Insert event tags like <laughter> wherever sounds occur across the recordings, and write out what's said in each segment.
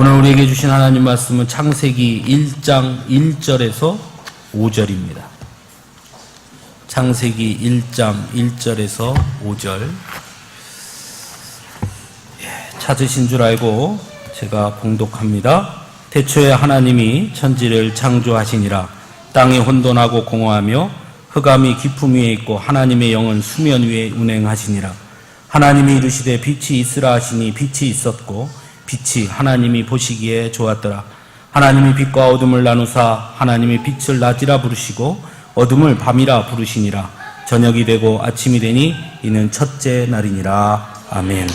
오늘 우리에게 주신 하나님 말씀은 창세기 1장 1절에서 5절입니다. 창세기 1장 1절에서 5절. 예, 찾으신 줄 알고 제가 봉독합니다. 태초에 하나님이 천지를 창조하시니라 땅이 혼돈하고 공허하며 흑암이 깊음 위에 있고 하나님의 영은 수면 위에 운행하시니라 하나님이 이르시되 빛이 있으라 하시니 빛이 있었고 빛이 하나님이 보시기에 좋았더라 하나님이 빛과 어둠을 나누사 하나님이 빛을 낮이라 부르시고 어둠을 밤이라 부르시니라 저녁이 되고 아침이 되니 이는 첫째 날이니라 아멘.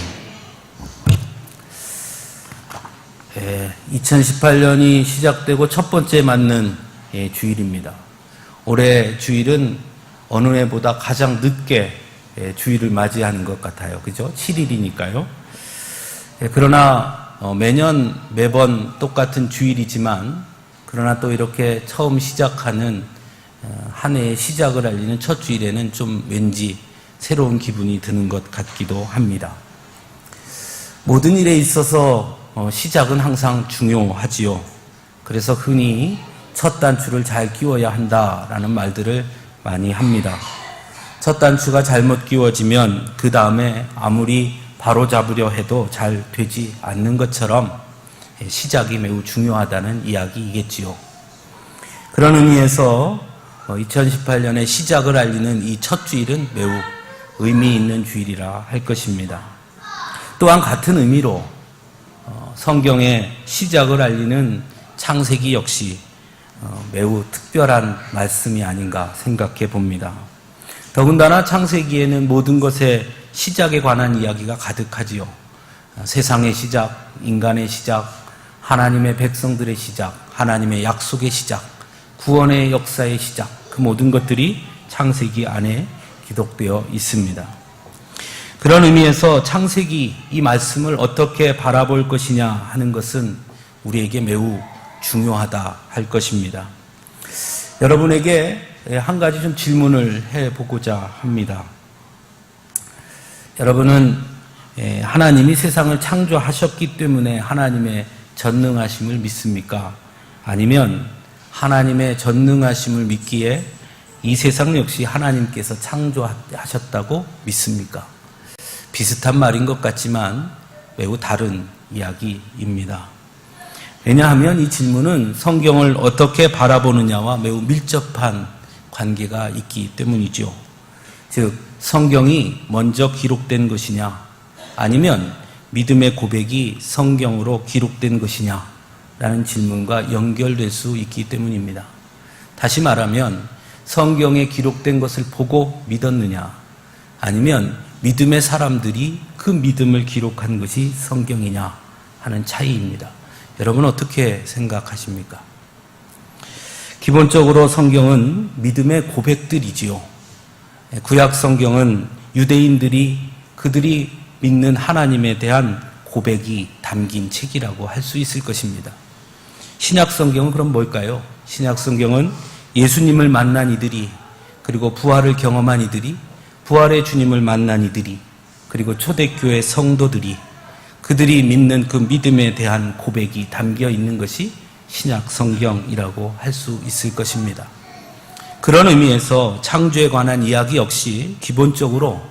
2018년이 시작되고 첫 번째 맞는 예, 주일입니다. 올해 주일은 어느 해보다 가장 늦게 예, 주일을 맞이하는 것 같아요. 그죠? 7일이니까요. 예, 그러나 어, 매년 매번 똑같은 주일이지만 그러나 또 이렇게 처음 시작하는 어, 한 해의 시작을 알리는 첫 주일에는 좀 왠지 새로운 기분이 드는 것 같기도 합니다. 모든 일에 있어서 어, 시작은 항상 중요하지요. 그래서 흔히 첫 단추를 잘 끼워야 한다라는 말들을 많이 합니다. 첫 단추가 잘못 끼워지면 그 다음에 아무리 바로 잡으려 해도 잘 되지 않는 것처럼 시작이 매우 중요하다는 이야기이겠지요. 그런 의미에서 2018년의 시작을 알리는 이 첫 주일은 매우 의미 있는 주일이라 할 것입니다. 또한 같은 의미로 어, 성경의 시작을 알리는 창세기 역시 어, 매우 특별한 말씀이 아닌가 생각해 봅니다. 더군다나 창세기에는 모든 것의 시작에 관한 이야기가 가득하지요. 어, 세상의 시작, 인간의 시작, 하나님의 백성들의 시작, 하나님의 약속의 시작, 구원의 역사의 시작, 그 모든 것들이 창세기 안에 기록되어 있습니다. 그런 의미에서 창세기 이 말씀을 어떻게 바라볼 것이냐 하는 것은 우리에게 매우 중요하다 할 것입니다. 여러분에게 한 가지 좀 질문을 해 보고자 합니다. 여러분은 하나님이 세상을 창조하셨기 때문에 하나님의 전능하심을 믿습니까? 아니면 하나님의 전능하심을 믿기에 이 세상 역시 하나님께서 창조하셨다고 믿습니까? 비슷한 말인 것 같지만 매우 다른 이야기입니다. 왜냐하면 이 질문은 성경을 어떻게 바라보느냐와 매우 밀접한 관계가 있기 때문이죠. 즉, 성경이 먼저 기록된 것이냐, 아니면 믿음의 고백이 성경으로 기록된 것이냐, 라는 질문과 연결될 수 있기 때문입니다. 다시 말하면, 성경에 기록된 것을 보고 믿었느냐, 아니면 믿음의 사람들이 그 믿음을 기록한 것이 성경이냐 하는 차이입니다. 여러분 어떻게 생각하십니까? 기본적으로 성경은 믿음의 고백들이지요. 구약 성경은 유대인들이 그들이 믿는 하나님에 대한 고백이 담긴 책이라고 할 수 있을 것입니다. 신약 성경은 그럼 뭘까요? 신약 성경은 예수님을 만난 이들이 그리고 부활을 경험한 이들이 부활의 주님을 만난 이들이 그리고 초대교회 성도들이 그들이 믿는 그 믿음에 대한 고백이 담겨 있는 것이 신약 성경이라고 할 수 있을 것입니다. 그런 의미에서 창조에 관한 이야기 역시 기본적으로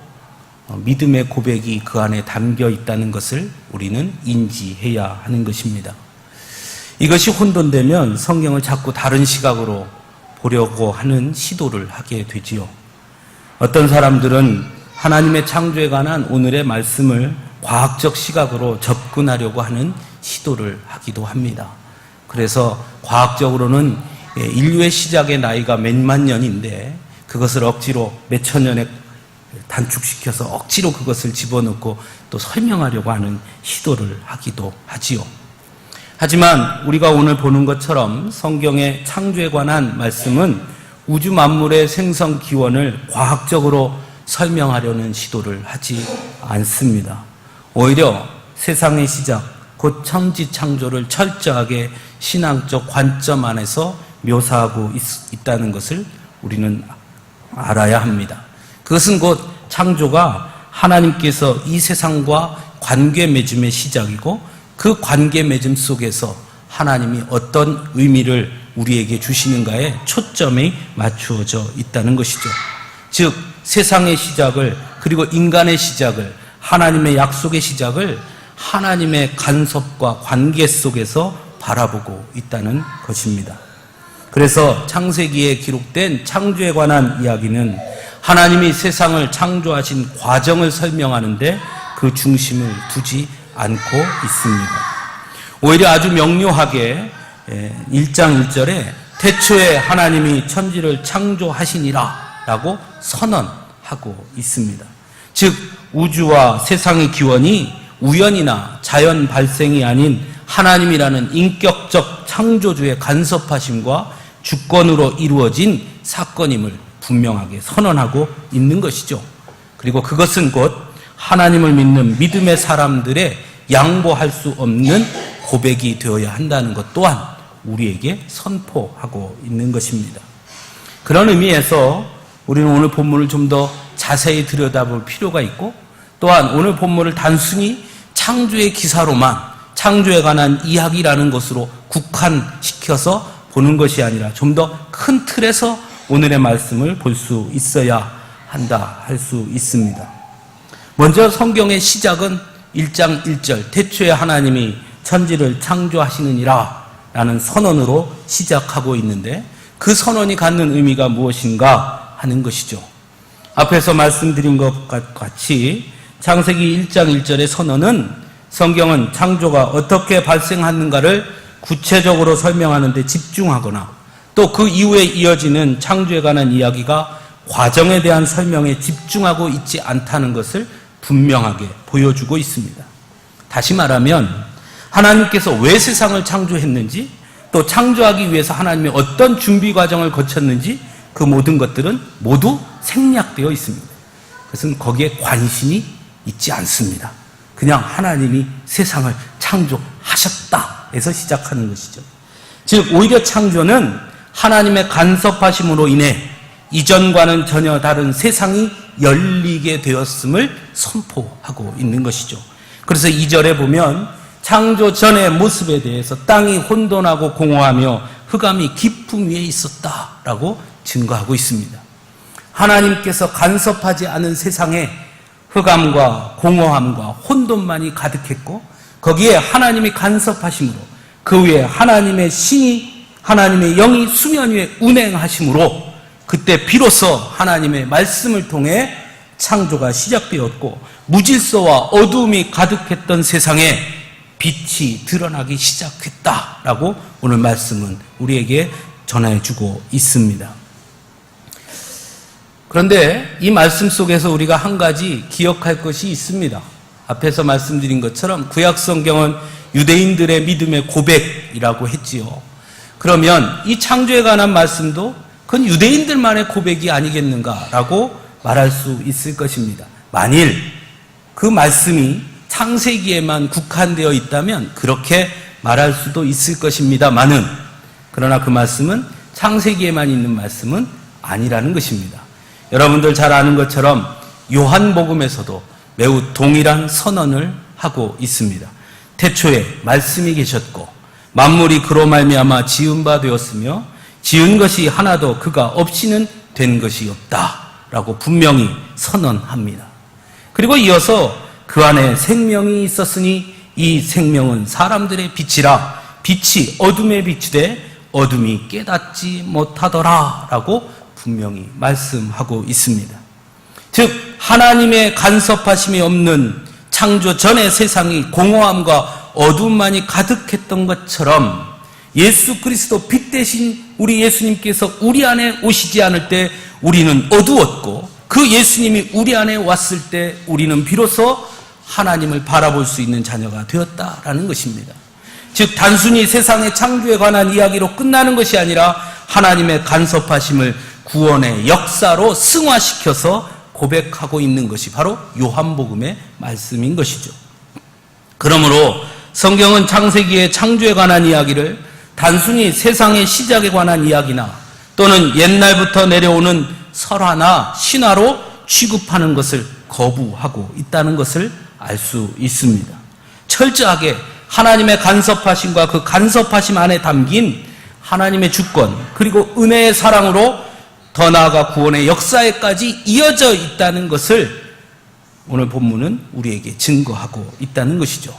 어, 믿음의 고백이 그 안에 담겨 있다는 것을 우리는 인지해야 하는 것입니다. 이것이 혼돈되면 성경을 자꾸 다른 시각으로 보려고 하는 시도를 하게 되지요. 어떤 사람들은 하나님의 창조에 관한 오늘의 말씀을 과학적 시각으로 접근하려고 하는 시도를 하기도 합니다. 그래서 과학적으로는 인류의 시작의 나이가 몇만 년인데 그것을 억지로 몇천 년에 단축시켜서 억지로 그것을 집어넣고 또 설명하려고 하는 시도를 하기도 하지요. 하지만 우리가 오늘 보는 것처럼 성경의 창조에 관한 말씀은 우주 만물의 생성 기원을 과학적으로 설명하려는 시도를 하지 않습니다. 오히려 세상의 시작, 곧 천지 창조를 철저하게 신앙적 관점 안에서 묘사하고 있, 다는 것을 우리는 알아야 합니다. 그것은 곧 창조가 하나님께서 이 세상과 관계 맺음의 시작이고 그 관계 맺음 속에서 하나님이 어떤 의미를 우리에게 주시는가에 초점이 맞추어져 있다는 것이죠. 즉, 세상의 시작을, 그리고 인간의 시작을, 하나님의 약속의 시작을 하나님의 간섭과 관계 속에서 바라보고 있다는 것입니다. 그래서 창세기에 기록된 창조에 관한 이야기는 하나님이 세상을 창조하신 과정을 설명하는데 그 중심을 두지 않고 있습니다. 오히려 아주 명료하게 1장 1절에 태초에 하나님이 천지를 창조하시니라 라고 선언하고 있습니다. 즉, 우주와 세상의 기원이 우연이나 자연 발생이 아닌 하나님이라는 인격적 창조주의 간섭하심과 주권으로 이루어진 사건임을 분명하게 선언하고 있는 것이죠. 그리고 그것은 곧 하나님을 믿는 믿음의 사람들의 양보할 수 없는 고백이 되어야 한다는 것 또한 우리에게 선포하고 있는 것입니다. 그런 의미에서 우리는 오늘 본문을 좀 더 자세히 들여다볼 필요가 있고 또한 오늘 본문을 단순히 창조의 기사로만 창조에 관한 이야기라는 것으로 국한시켜서 보는 것이 아니라 좀 더 큰 틀에서 오늘의 말씀을 볼 수 있어야 한다 할 수 있습니다. 먼저 성경의 시작은 1장 1절 태초에 하나님이 천지를 창조하시느니라 라는 선언으로 시작하고 있는데 그 선언이 갖는 의미가 무엇인가 하는 것이죠. 앞에서 말씀드린 것과 같이 창세기 1장 1절의 선언은 성경은 창조가 어떻게 발생하는가를 구체적으로 설명하는데 집중하거나 또 그 이후에 이어지는 창조에 관한 이야기가 과정에 대한 설명에 집중하고 있지 않다는 것을 분명하게 보여주고 있습니다. 다시 말하면 하나님께서 왜 세상을 창조했는지 또 창조하기 위해서 하나님이 어떤 준비 과정을 거쳤는지 그 모든 것들은 모두 생략되어 있습니다. 그것은 거기에 관심이 있지 않습니다. 그냥 하나님이 세상을 창조하셨다 에서 시작하는 것이죠. 즉 오히려 창조는 하나님의 간섭하심으로 인해 이전과는 전혀 다른 세상이 열리게 되었음을 선포하고 있는 것이죠. 그래서 이절에 보면 창조 전의 모습에 대해서 땅이 혼돈하고 공허하며 흑암이 깊음 위에 있었다라고 증거하고 있습니다. 하나님께서 간섭하지 않은 세상에 흑암과 공허함과 혼돈만이 가득했고 거기에 하나님이 간섭하심으로 그 위에 하나님의 신이 하나님의 영이 수면 위에 운행하심으로 그때 비로소 하나님의 말씀을 통해 창조가 시작되었고 무질서와 어두움이 가득했던 세상에 빛이 드러나기 시작했다라고 오늘 말씀은 우리에게 전해주고 있습니다. 그런데 이 말씀 속에서 우리가 한 가지 기억할 것이 있습니다. 앞에서 말씀드린 것처럼 구약 성경은 유대인들의 믿음의 고백이라고 했지요. 그러면 이 창조에 관한 말씀도 그건 유대인들만의 고백이 아니겠는가라고 말할 수 있을 것입니다. 만일 그 말씀이 창세기에만 국한되어 있다면 그렇게 말할 수도 있을 것입니다만은 그러나 그 말씀은 창세기에만 있는 말씀은 아니라는 것입니다. 여러분들 잘 아는 것처럼 요한복음에서도 매우 동일한 선언을 하고 있습니다. 태초에 말씀이 계셨고 만물이 그로 말미암아 지은 바 되었으며 지은 것이 하나도 그가 없이는 된 것이 없다라고 분명히 선언합니다. 그리고 이어서 그 안에 생명이 있었으니 이 생명은 사람들의 빛이라 빛이 어둠에 비치되 어둠이 깨닫지 못하더라라고 분명히 말씀하고 있습니다. 즉 하나님의 간섭하심이 없는 창조 전의 세상이 공허함과 어둠만이 가득했던 것처럼 예수 그리스도 빛 대신 우리 예수님께서 우리 안에 오시지 않을 때 우리는 어두웠고 그 예수님이 우리 안에 왔을 때 우리는 비로소 하나님을 바라볼 수 있는 자녀가 되었다라는 것입니다. 즉 단순히 세상의 창조에 관한 이야기로 끝나는 것이 아니라 하나님의 간섭하심을 구원의 역사로 승화시켜서 고백하고 있는 것이 바로 요한복음의 말씀인 것이죠. 그러므로 성경은 창세기의 창조에 관한 이야기를 단순히 세상의 시작에 관한 이야기나 또는 옛날부터 내려오는 설화나 신화로 취급하는 것을 거부하고 있다는 것을 알 수 있습니다. 철저하게 하나님의 간섭하심과 그 간섭하심 안에 담긴 하나님의 주권 그리고 은혜의 사랑으로 더 나아가 구원의 역사에까지 이어져 있다는 것을 오늘 본문은 우리에게 증거하고 있다는 것이죠.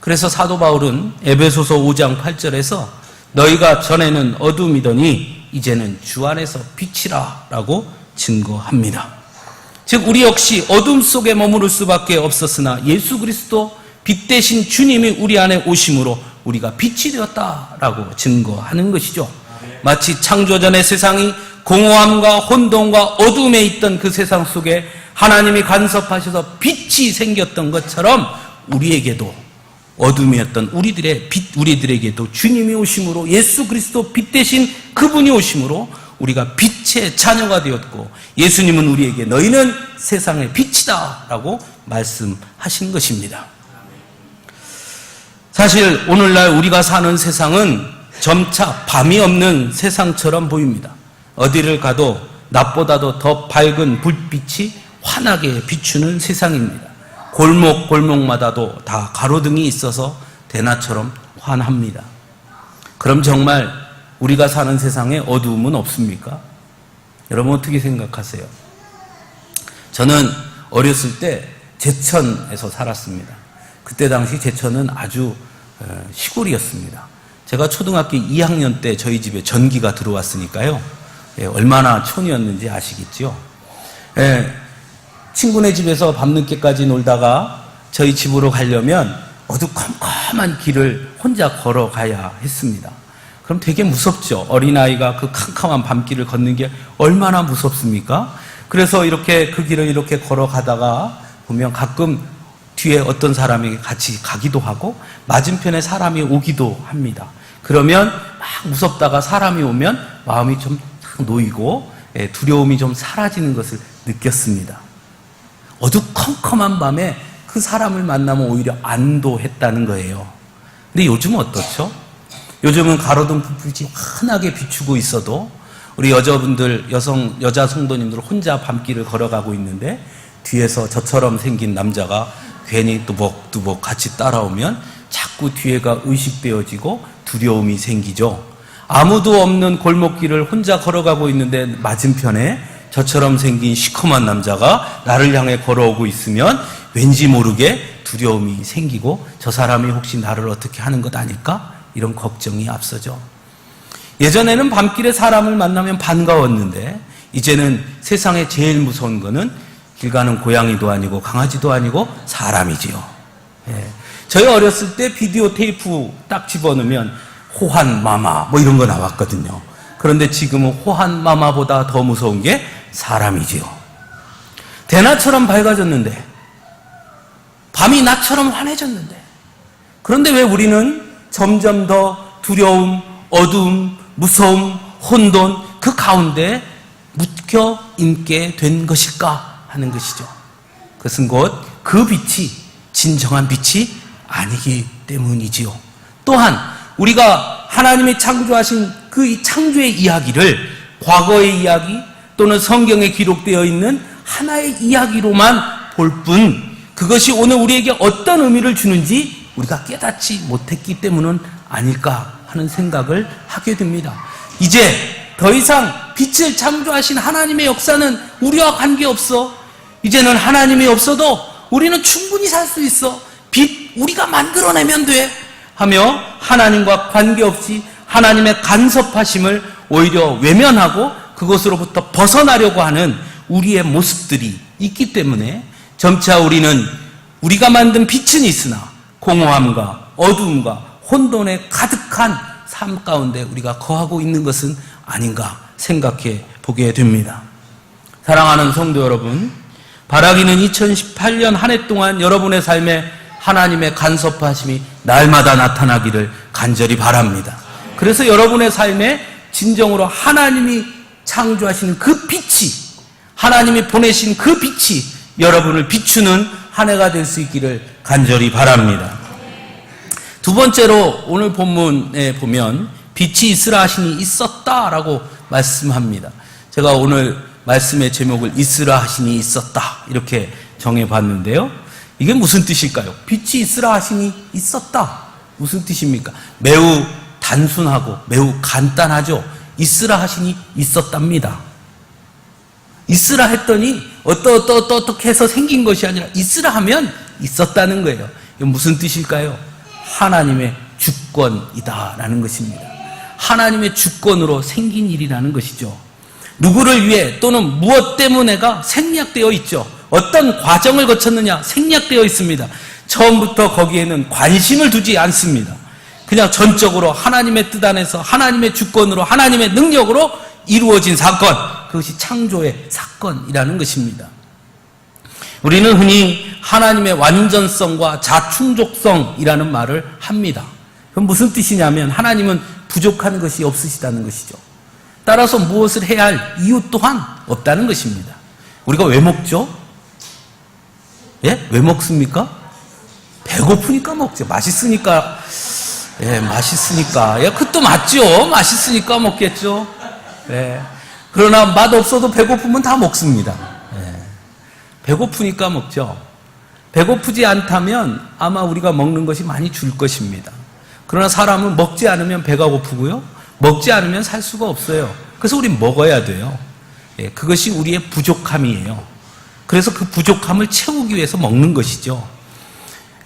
그래서 사도 바울은 에베소서 5장 8절에서 너희가 전에는 어둠이더니 이제는 주 안에서 빛이라 라고 증거합니다. 즉 우리 역시 어둠 속에 머무를 수밖에 없었으나 예수 그리스도 빛 대신 주님이 우리 안에 오심으로 우리가 빛이 되었다라고 증거하는 것이죠. 마치 창조전의 세상이 공허함과 혼돈과 어둠에 있던 그 세상 속에 하나님이 간섭하셔서 빛이 생겼던 것처럼 우리에게도 어둠이었던 우리들의 빛, 우리들에게도 주님이 오심으로 예수 그리스도 빛 대신 그분이 오심으로 우리가 빛의 자녀가 되었고 예수님은 우리에게 너희는 세상의 빛이다 라고 말씀하신 것입니다. 사실 오늘날 우리가 사는 세상은 점차 밤이 없는 세상처럼 보입니다. 어디를 가도 낮보다도 더 밝은 불빛이 환하게 비추는 세상입니다. 골목 골목마다도 다 가로등이 있어서 대낮처럼 환합니다. 그럼 정말 우리가 사는 세상에 어두움은 없습니까? 여러분 어떻게 생각하세요? 저는 어렸을 때 제천에서 살았습니다. 그때 당시 제천은 아주 어, 시골이었습니다. 제가 초등학교 2학년 때 저희 집에 전기가 들어왔으니까요. 예, 얼마나 촌이었는지 아시겠죠? 예, 친구네 집에서 밤늦게까지 놀다가 저희 집으로 가려면 어두컴컴한 길을 혼자 걸어가야 했습니다. 그럼 되게 무섭죠. 어린아이가 그 캄캄한 밤길을 걷는 게 얼마나 무섭습니까? 그래서 이렇게 그 길을 이렇게 걸어가다가 보면 가끔 뒤에 어떤 사람이 같이 가기도 하고 맞은편에 사람이 오기도 합니다. 그러면 막 무섭다가 사람이 오면 마음이 좀 놓이고 예, 두려움이 좀 사라지는 것을 느꼈습니다. 어두컴컴한 밤에 그 사람을 만나면 오히려 안도했다는 거예요. 근데 요즘은 어떻죠? 요즘은 가로등 불빛이 환하게 비추고 있어도 우리 여자분들, 여성, 여자 성도님들 혼자 밤길을 걸어가고 있는데 뒤에서 저처럼 생긴 남자가 괜히 뚜벅뚜벅 같이 따라오면 자꾸 뒤에가 의식되어지고 두려움이 생기죠. 아무도 없는 골목길을 혼자 걸어가고 있는데 맞은편에 저처럼 생긴 시커먼 남자가 나를 향해 걸어오고 있으면 왠지 모르게 두려움이 생기고 저 사람이 혹시 나를 어떻게 하는 것 아닐까? 이런 걱정이 앞서죠. 예전에는 밤길에 사람을 만나면 반가웠는데 이제는 세상에 제일 무서운 거는 길 가는 고양이도 아니고 강아지도 아니고 사람이지요. 예. 저희 어렸을 때 비디오 테이프 딱 집어넣으면 호환 마마 뭐 이런 거 나왔거든요. 그런데 지금은 호환 마마보다 더 무서운 게 사람이지요. 대낮처럼 밝아졌는데 밤이 낮처럼 환해졌는데 그런데 왜 우리는 점점 더 두려움, 어두움, 무서움, 혼돈 그 가운데 묻혀 있게 된 것일까 하는 것이죠. 그것은 곧 그 빛이 진정한 빛이 아니기 때문이지요. 또한 우리가 하나님이 창조하신 그 창조의 이야기를 과거의 이야기 또는 성경에 기록되어 있는 하나의 이야기로만 볼 뿐 그것이 오늘 우리에게 어떤 의미를 주는지 우리가 깨닫지 못했기 때문은 아닐까 하는 생각을 하게 됩니다. 이제 더 이상 빛을 창조하신 하나님의 역사는 우리와 관계없어. 이제는 하나님이 없어도 우리는 충분히 살 수 있어. 빛 우리가 만들어내면 돼. 하며 하나님과 관계없이 하나님의 간섭하심을 오히려 외면하고 그것으로부터 벗어나려고 하는 우리의 모습들이 있기 때문에 점차 우리는 우리가 만든 빛은 있으나 공허함과 어두움과 혼돈에 가득한 삶 가운데 우리가 거하고 있는 것은 아닌가 생각해 보게 됩니다. 사랑하는 성도 여러분, 바라기는 2018년 한 해 동안 여러분의 삶에 하나님의 간섭하심이 날마다 나타나기를 간절히 바랍니다. 그래서 여러분의 삶에 진정으로 하나님이 창조하시는 그 빛이, 하나님이 보내신 그 빛이 여러분을 비추는 한 해가 될 수 있기를 간절히 바랍니다. 두 번째로 오늘 본문에 보면 빛이 있으라 하시니 있었다라고 말씀합니다. 제가 오늘 말씀의 제목을 있으라 하시니 있었다 이렇게 정해 봤는데요. 이게 무슨 뜻일까요? 빛이 있으라 하시니 있었다. 무슨 뜻입니까? 매우 단순하고 매우 간단하죠. 있으라 하시니 있었답니다. 있으라 했더니 어떠 어떠 어떻게 해서 생긴 것이 아니라 있으라 하면 있었다는 거예요. 이건 무슨 뜻일까요? 하나님의 주권이다라는 것입니다. 하나님의 주권으로 생긴 일이라는 것이죠. 누구를 위해 또는 무엇 때문에가 생략되어 있죠. 어떤 과정을 거쳤느냐 생략되어 있습니다. 처음부터 거기에는 관심을 두지 않습니다. 그냥 전적으로 하나님의 뜻 안에서 하나님의 주권으로 하나님의 능력으로 이루어진 사건 그것이 창조의 사건이라는 것입니다. 우리는 흔히 하나님의 완전성과 자충족성이라는 말을 합니다. 그건 무슨 뜻이냐면 하나님은 부족한 것이 없으시다는 것이죠. 따라서 무엇을 해야 할 이유 또한 없다는 것입니다. 우리가 왜 먹죠? 예? 왜 먹습니까? 배고프니까 먹죠. 맛있으니까. 예, 맛있으니까. 예, 그것도 맞죠. 맛있으니까 먹겠죠. 예. 그러나 맛 없어도 배고프면 다 먹습니다. 예. 배고프니까 먹죠. 배고프지 않다면 아마 우리가 먹는 것이 많이 줄 것입니다. 그러나 사람은 먹지 않으면 배가 고프고요. 먹지 않으면 살 수가 없어요. 그래서 우린 먹어야 돼요. 예, 그것이 우리의 부족함이에요. 그래서 그 부족함을 채우기 위해서 먹는 것이죠.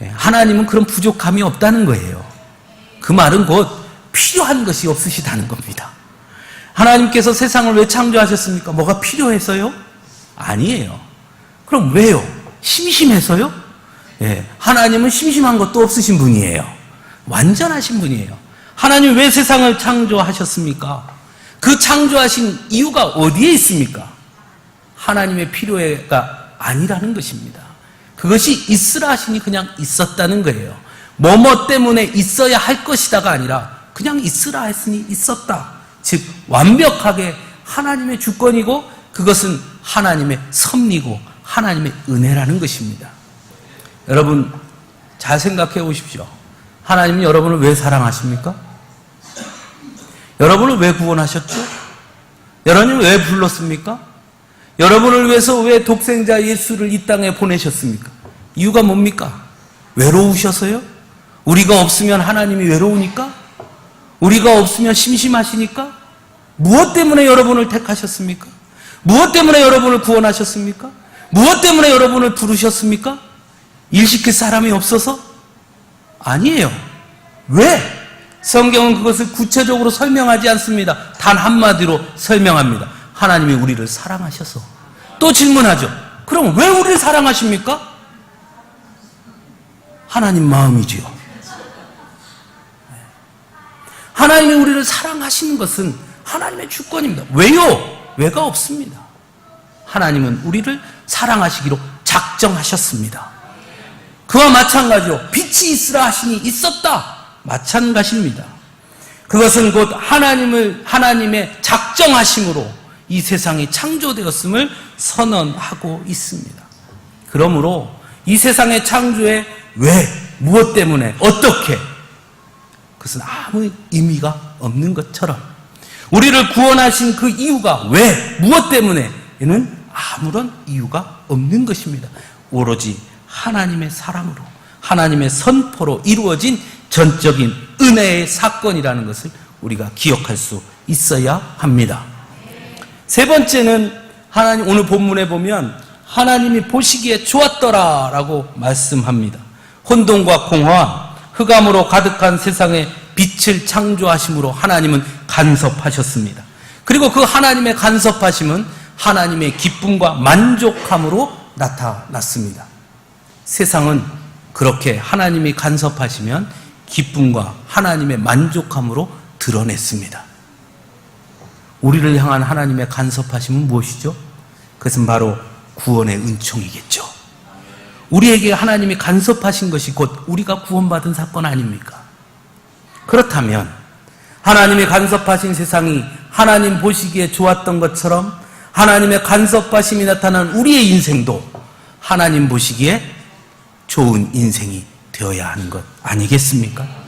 예, 하나님은 그런 부족함이 없다는 거예요. 그 말은 곧 필요한 것이 없으시다는 겁니다. 하나님께서 세상을 왜 창조하셨습니까? 뭐가 필요해서요? 아니에요. 그럼 왜요? 심심해서요? 예, 하나님은 심심한 것도 없으신 분이에요. 완전하신 분이에요. 하나님 왜 세상을 창조하셨습니까? 그 창조하신 이유가 어디에 있습니까? 하나님의 필요가 아니라는 것입니다. 그것이 있으라 하시니 그냥 있었다는 거예요. 뭐뭐 때문에 있어야 할 것이다가 아니라 그냥 있으라 했으니 있었다. 즉 완벽하게 하나님의 주권이고 그것은 하나님의 섭리고 하나님의 은혜라는 것입니다. 여러분 잘 생각해 보십시오. 하나님은 여러분을 왜 사랑하십니까? 여러분을 왜 구원하셨죠? 여러분을 왜 불렀습니까? 여러분을 위해서 왜 독생자 예수를 이 땅에 보내셨습니까? 이유가 뭡니까? 외로우셔서요? 우리가 없으면 하나님이 외로우니까? 우리가 없으면 심심하시니까? 무엇 때문에 여러분을 택하셨습니까? 무엇 때문에 여러분을 구원하셨습니까? 무엇 때문에 여러분을 부르셨습니까? 일 시킬 사람이 없어서? 아니에요. 왜? 성경은 그것을 구체적으로 설명하지 않습니다. 단 한마디로 설명합니다. 하나님이 우리를 사랑하셔서. 또 질문하죠. 그럼 왜 우리를 사랑하십니까? 하나님 마음이지요. 하나님이 우리를 사랑하시는 것은 하나님의 주권입니다. 왜요? 왜가 없습니다. 하나님은 우리를 사랑하시기로 작정하셨습니다. 그와 마찬가지로 빛이 있으라 하시니 있었다. 마찬가지입니다. 그것은 곧 하나님을 하나님의 작정하심으로 이 세상이 창조되었음을 선언하고 있습니다. 그러므로 이 세상의 창조에 왜 무엇 때문에 어떻게 그것은 아무 의미가 없는 것처럼 우리를 구원하신 그 이유가 왜 무엇 때문에는 아무런 이유가 없는 것입니다. 오로지 하나님의 사랑으로 하나님의 선포로 이루어진 전적인 은혜의 사건이라는 것을 우리가 기억할 수 있어야 합니다. 세 번째는 하나님 오늘 본문에 보면 하나님이 보시기에 좋았더라라고 말씀합니다. 혼돈과 공허와 흑암으로 가득한 세상에 빛을 창조하심으로 하나님은 간섭하셨습니다. 그리고 그 하나님의 간섭하심은 하나님의 기쁨과 만족함으로 나타났습니다. 세상은 그렇게 하나님이 간섭하시면 기쁨과 하나님의 만족함으로 드러냈습니다. 우리를 향한 하나님의 간섭하심은 무엇이죠? 그것은 바로 구원의 은총이겠죠. 우리에게 하나님이 간섭하신 것이 곧 우리가 구원받은 사건 아닙니까? 그렇다면 하나님이 간섭하신 세상이 하나님 보시기에 좋았던 것처럼 하나님의 간섭하심이 나타난 우리의 인생도 하나님 보시기에 좋은 인생이 되어야 하는 것 아니겠습니까?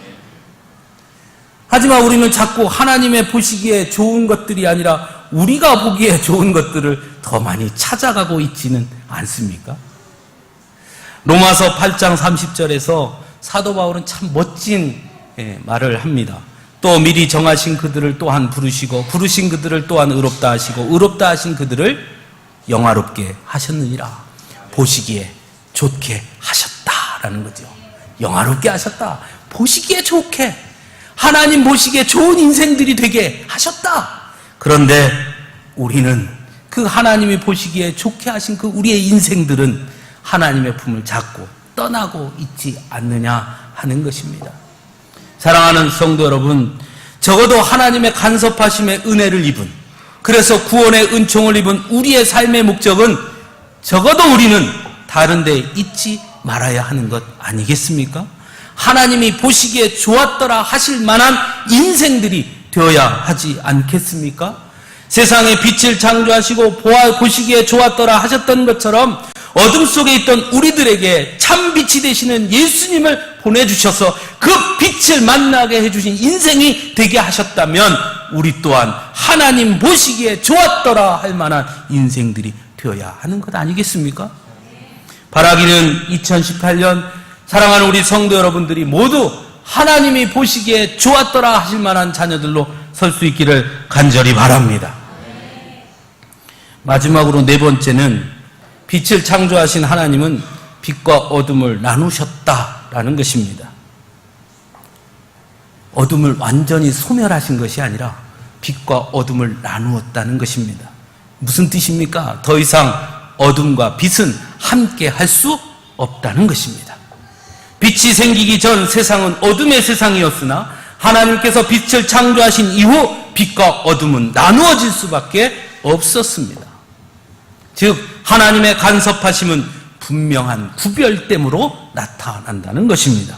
하지만 우리는 자꾸 하나님의 보시기에 좋은 것들이 아니라 우리가 보기에 <laughs> 좋은 것들을 더 많이 찾아가고 있지는 않습니까? 로마서 8장 30절에서 사도 바울은 참 멋진 예, 말을 합니다. 또 미리 정하신 그들을 또한 부르시고 부르신 그들을 또한 의롭다 하시고 의롭다 하신 그들을 영화롭게 하셨느니라 보시기에 좋게 하셨다라는 거죠. 영화롭게 하셨다. 보시기에 좋게 하나님 보시기에 좋은 인생들이 되게 하셨다. 그런데 우리는 그 하나님이 보시기에 좋게 하신 그 우리의 인생들은 하나님의 품을 잡고 떠나고 있지 않느냐 하는 것입니다. 사랑하는 성도 여러분, 적어도 하나님의 간섭하심의 은혜를 입은, 그래서 구원의 은총을 입은 우리의 삶의 목적은 적어도 우리는 다른 데 있지 말아야 하는 것 아니겠습니까? 하나님이 보시기에 좋았더라 하실 만한 인생들이 되어야 하지 않겠습니까? 세상에 빛을 창조하시고 보아 보시기에 좋았더라 하셨던 것처럼 어둠 속에 있던 우리들에게 참 빛이 되시는 예수님을 보내주셔서 그 빛을 만나게 해주신 인생이 되게 하셨다면 우리 또한 하나님 보시기에 좋았더라 할 만한 인생들이 되어야 하는 것 아니겠습니까? 바라기는 2018년 사랑하는 우리 성도 여러분들이 모두 하나님이 보시기에 좋았더라 하실 만한 자녀들로 설 수 있기를 간절히 바랍니다. 마지막으로 네 번째는 빛을 창조하신 하나님은 빛과 어둠을 나누셨다라는 것입니다. 어둠을 완전히 소멸하신 것이 아니라 빛과 어둠을 나누었다는 것입니다. 무슨 뜻입니까? 더 이상 어둠과 빛은 함께 할 수 없다는 것입니다. 빛이 생기기 전 세상은 어둠의 세상이었으나 하나님께서 빛을 창조하신 이후 빛과 어둠은 나누어질 수밖에 없었습니다. 즉 하나님의 간섭하심은 분명한 구별됨으로 나타난다는 것입니다.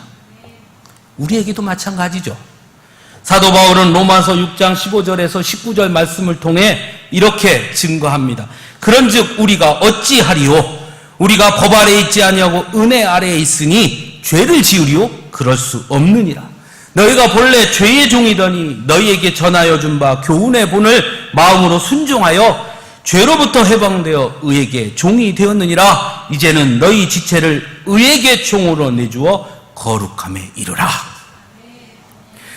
우리에게도 마찬가지죠. 사도 바울은 로마서 6장 15절에서 19절 말씀을 통해 이렇게 증거합니다. 그런즉 우리가 어찌하리요? 우리가 법 아래 있지 아니하고 은혜 아래에 있으니 죄를 지으리요? 그럴 수 없느니라. 너희가 본래 죄의 종이더니 너희에게 전하여 준 바 교훈의 본을 마음으로 순종하여 죄로부터 해방되어 의에게 종이 되었느니라. 이제는 너희 지체를 의에게 종으로 내주어 거룩함에 이르라.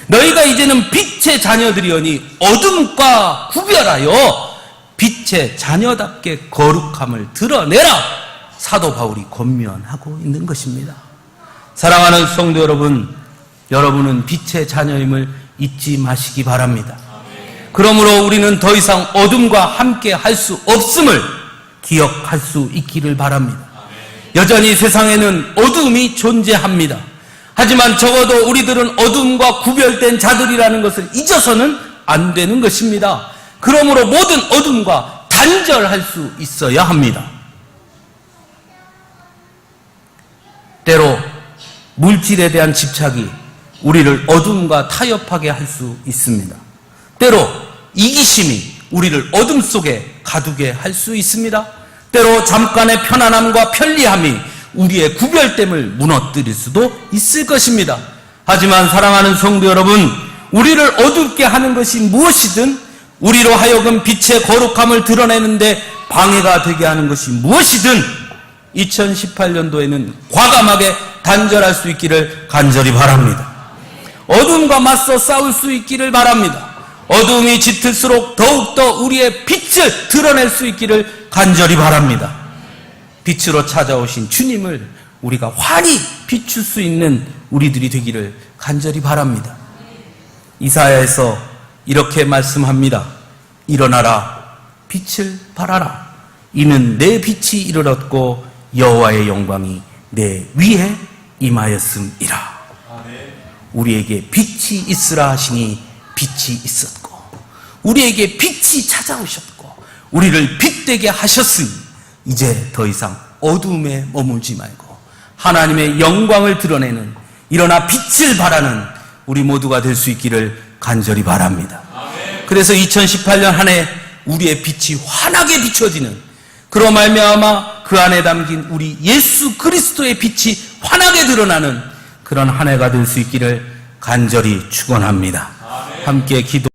너희가 이제는 빛의 자녀들이오니 어둠과 구별하여 빛의 자녀답게 거룩함을 드러내라. 사도 바울이 권면하고 있는 것입니다. 사랑하는 성도 여러분, 여러분은 빛의 자녀임을 잊지 마시기 바랍니다. 그러므로 우리는 더 이상 어둠과 함께 할 수 없음을 기억할 수 있기를 바랍니다. 여전히 세상에는 어둠이 존재합니다. 하지만 적어도 우리들은 어둠과 구별된 자들이라는 것을 잊어서는 안 되는 것입니다. 그러므로 모든 어둠과 단절할 수 있어야 합니다. 때로 물질에 대한 집착이 우리를 어둠과 타협하게 할 수 있습니다. 때로 이기심이 우리를 어둠 속에 가두게 할 수 있습니다. 때로 잠깐의 편안함과 편리함이 우리의 구별됨을 무너뜨릴 수도 있을 것입니다. 하지만 사랑하는 성도 여러분, 우리를 어둡게 하는 것이 무엇이든 우리로 하여금 빛의 거룩함을 드러내는데 방해가 되게 하는 것이 무엇이든 2018년도에는 과감하게 단절할 수 있기를 간절히 바랍니다. 어둠과 맞서 싸울 수 있기를 바랍니다. 어둠이 짙을수록 더욱더 우리의 빛을 드러낼 수 있기를 간절히 바랍니다. 빛으로 찾아오신 주님을 우리가 환히 비출 수 있는 우리들이 되기를 간절히 바랍니다. 이사야에서 이렇게 말씀합니다. 일어나라, 빛을 발하라. 이는 내 빛이 이르렀고 여호와의 영광이 내 위에 임하였음이라. 우리에게 빛이 있으라 하시니 빛이 있었고 우리에게 빛이 찾아오셨고 우리를 빛되게 하셨으니 이제 더 이상 어둠에 머물지 말고 하나님의 영광을 드러내는 일어나 빛을 발하는 우리 모두가 될 수 있기를 간절히 바랍니다. 그래서 2018년 한 해 우리의 빛이 환하게 비춰지는 그로 말미암아 그 안에 담긴 우리 예수 그리스도의 빛이 환하게 드러나는 그런 한 해가 될 수 있기를 간절히 축원합니다. 함께 기도